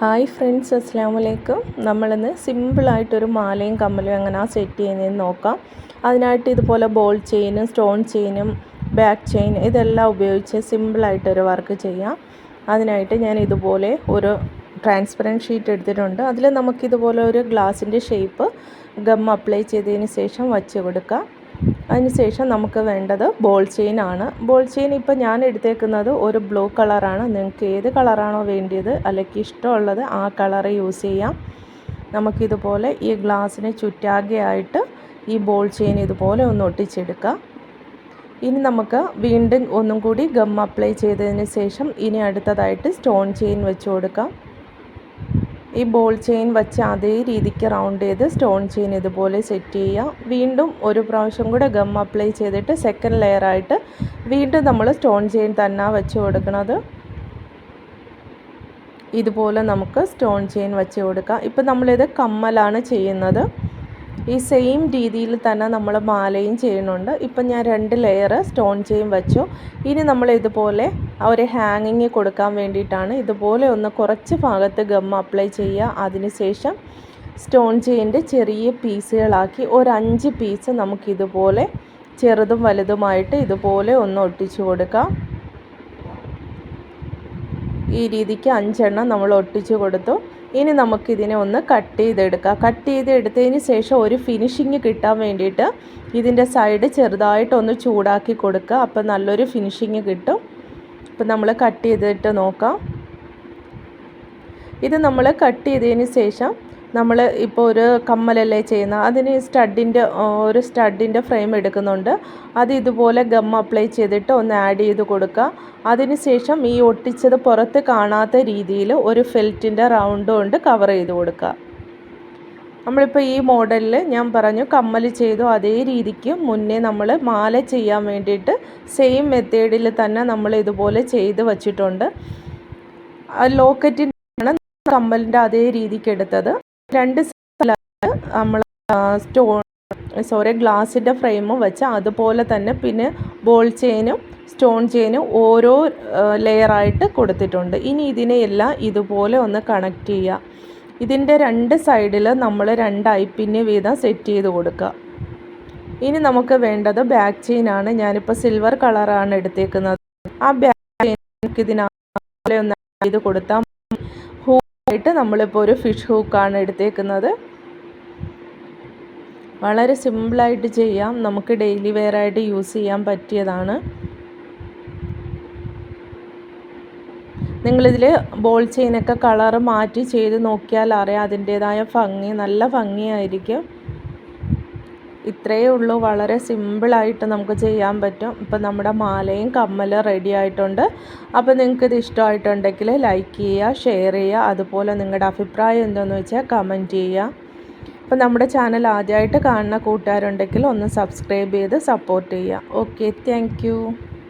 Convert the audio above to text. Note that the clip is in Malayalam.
ഹായ് ഫ്രണ്ട്സ് അസ്സാം വലൈക്കും നമ്മളിന്ന് സിമ്പിളായിട്ടൊരു മാലയും കമ്മലും എങ്ങനെ സെറ്റ് ചെയ്യുന്നതെന്ന് നോക്കാം. അതിനായിട്ട് ഇതുപോലെ ബോൾ ചെയിനും സ്റ്റോൺ ചെയിനും ബാക്ക് ചെയിൻ ഇതെല്ലാം ഉപയോഗിച്ച് സിമ്പിളായിട്ടൊരു വർക്ക് ചെയ്യാം. അതിനായിട്ട് ഞാൻ ഇതുപോലെ ഒരു ട്രാൻസ്പെറന്റ് ഷീറ്റ് എടുത്തിട്ടുണ്ട്. അതിൽ നമുക്കിതുപോലെ ഒരു ഗ്ലാസിന്റെ ഷേപ്പ് ഗം അപ്ലൈ ചെയ്തതിന് ശേഷം വച്ച് കൊടുക്കാം. അതിനുശേഷം നമുക്ക് വേണ്ടത് ബോൾ ചെയിൻ ആണ്. ബോൾ ചെയിൻ ഇപ്പോൾ ഞാൻ എടുത്തേക്കുന്നത് ഒരു ബ്ലൂ കളറാണ് നിങ്ങൾക്ക് ഏത് കളറാണോ വേണ്ടിയത് അല്ലെങ്കിൽ ഇഷ്ടമുള്ളത് ആ കളർ യൂസ് ചെയ്യാം. നമുക്കിതുപോലെ ഈ ഗ്ലാസ്സിന് ചുറ്റാകെയായിട്ട് ഈ ബോൾ ചെയിൻ ഇതുപോലെ ഒന്ന് ഒട്ടിച്ചെടുക്കാം. ഇനി നമുക്ക് വീണ്ടും ഒന്നും കൂടി ഗം അപ്ലൈ ചെയ്തതിന് ശേഷം ഇനി അടുത്തതായിട്ട് സ്റ്റോൺ ചെയിൻ വെച്ച് കൊടുക്കാം. ഈ ബോൾ ചെയിൻ വെച്ച് അതേ രീതിക്ക് റൗണ്ട് ചെയ്ത് സ്റ്റോൺ ചെയിൻ ഇതുപോലെ സെറ്റ് ചെയ്യുക. വീണ്ടും ഒരു പ്രാവശ്യം കൂടെ ഗം അപ്ലൈ ചെയ്തിട്ട് സെക്കൻഡ് ലെയറായിട്ട് വീണ്ടും നമ്മൾ സ്റ്റോൺ ചെയിൻ തന്നെ വെച്ച് കൊടുക്കുന്നത് ഇതുപോലെ നമുക്ക് സ്റ്റോൺ ചെയിൻ വെച്ച് കൊടുക്കാം. ഇപ്പം നമ്മളിത് കമ്മലാണ് ചെയ്യുന്നത്. ഈ സെയിം രീതിയിൽ തന്നെ നമ്മൾ മാലയും ചെയ്യുന്നുണ്ട്. ഇപ്പം ഞാൻ രണ്ട് ലെയർ സ്റ്റോൺ ചെയിൻ വെച്ചു. ഇനി നമ്മൾ ഇതുപോലെ ഒരു ഹാങ്ങിങ് കൊടുക്കാൻ വേണ്ടിയിട്ടാണ് ഇതുപോലെ ഒന്ന് കുറച്ച് ഭാഗത്ത് ഗം അപ്ലൈ ചെയ്യുക. അതിനുശേഷം സ്റ്റോൺ ചെയിന്റെ ചെറിയ പീസുകളാക്കി ഒരു അഞ്ച് പീസ് നമുക്കിതുപോലെ ചെറുതും വലുതുമായിട്ട് ഇതുപോലെ ഒന്ന് ഒട്ടിച്ചു കൊടുക്കാം. ഈ രീതിക്ക് അഞ്ചെണ്ണം നമ്മൾ ഒട്ടിച്ചു കൊടുത്തു. ഇനി നമുക്കിതിനെ ഒന്ന് കട്ട് ചെയ്തെടുക്കാം. കട്ട് ചെയ്തെടുത്തതിന് ശേഷം ഒരു ഫിനിഷിങ് കിട്ടാൻ വേണ്ടിയിട്ട് ഇതിന്റെ സൈഡ് ചെറുതായിട്ടൊന്ന് ചൂടാക്കി കൊടുക്കുക. അപ്പോൾ നല്ലൊരു ഫിനിഷിങ് കിട്ടും. അപ്പോൾ നമ്മൾ കട്ട് ചെയ്തിട്ട് നോക്കാം. ഇത് നമ്മൾ കട്ട് ചെയ്തതിന് ശേഷം നമ്മൾ ഇപ്പോൾ ഒരു കമ്മലല്ലേ ചെയ്യുന്ന അതിന് സ്റ്റഡിന്റെ ഒരു സ്റ്റഡിന്റെ ഫ്രെയിം എടുക്കുന്നുണ്ട്. അത് ഇതുപോലെ ഗം അപ്ലൈ ചെയ്തിട്ട് ഒന്ന് ആഡ് ചെയ്ത് കൊടുക്കുക അതിനുശേഷം ഈ ഒട്ടിച്ചത് പുറത്ത് കാണാത്ത രീതിയിൽ ഒരു ഫെൽറ്റിന്റെ റൗണ്ട് കൊണ്ട് കവർ ചെയ്ത് കൊടുക്കുക നമ്മളിപ്പോൾ ഈ മോഡലിൽ ഞാൻ പറഞ്ഞു കമ്മൽ ചെയ്തു അതേ രീതിക്ക് മുന്നേ നമ്മൾ മാല ചെയ്യാൻ വേണ്ടിയിട്ട് സെയിം മെത്തേഡിൽ തന്നെ നമ്മൾ ഇതുപോലെ ചെയ്ത് വച്ചിട്ടുണ്ട്. ലോക്കറ്റിന്റെ കമ്മലിന്റെ അതേ രീതിക്ക് എടുത്തത്. രണ്ട് നമ്മൾ സ്റ്റോൺ സോറി ഗ്ലാസിന്റെ ഫ്രെയിമും വെച്ച് അതുപോലെ തന്നെ പിന്നെ ബോൾ ചെയിനും സ്റ്റോൺ ചെയിനും ഓരോ ലെയറായിട്ട് കൊടുത്തിട്ടുണ്ട്. ഇനി ഇതിനെയെല്ലാം ഇതുപോലെ ഒന്ന് കണക്ട് ചെയ്യുക ഇതിന്റെ രണ്ട് സൈഡിൽ നമ്മൾ രണ്ട് ഐപ്പിന് വീതം സെറ്റ് ചെയ്ത് കൊടുക്കുക ഇനി നമുക്ക് വേണ്ടത് ബാക്ക് ചെയിനാണ് ഞാനിപ്പോൾ സിൽവർ കളറാണ് എടുത്തേക്കുന്നത്. ആ ബാക്ക് ചെയിൻ നമുക്ക് ഇതിനകത്ത് ഒന്ന് ചെയ്ത് കൊടുത്താൽ ഹൂക്കായിട്ട് നമ്മളിപ്പോൾ ഒരു ഫിഷ് ഹൂക്കാണ് എടുത്തേക്കുന്നത്. വളരെ സിമ്പിളായിട്ട് ചെയ്യാം. നമുക്ക് ഡെയിലി വെയറായിട്ട് യൂസ് ചെയ്യാൻ പറ്റിയതാണ്. നിങ്ങളിതിൽ ബോൾ ചെയിനൊക്കെ കളറ് മാറ്റി ചെയ്ത് നോക്കിയാൽ അറിയാം അതിന്റേതായ ഭംഗി നല്ല ഭംഗിയായിരിക്കും. ഇത്രയേ ഉള്ളൂ. വളരെ സിമ്പിളായിട്ട് നമുക്ക് ചെയ്യാൻ പറ്റും. ഇപ്പം നമ്മുടെ മാലയും കമ്മലും റെഡി ആയിട്ടുണ്ട്. അപ്പോൾ നിങ്ങൾക്ക് ഇത് ഇഷ്ടമായിട്ടുണ്ടെങ്കിൽ ലൈക്ക് ചെയ്യുക ഷെയർ ചെയ്യുക. അതുപോലെ നിങ്ങളുടെ അഭിപ്രായം എന്താണെന്ന് വെച്ചാൽ കമന്റ് ചെയ്യുക. അപ്പോൾ നമ്മുടെ ചാനൽ ആദ്യമായിട്ട് കാണുന്ന കൂട്ടുകാരുണ്ടെങ്കിൽ ഒന്ന് സബ്സ്ക്രൈബ് ചെയ്ത് സപ്പോർട്ട് ചെയ്യുക. Okay thank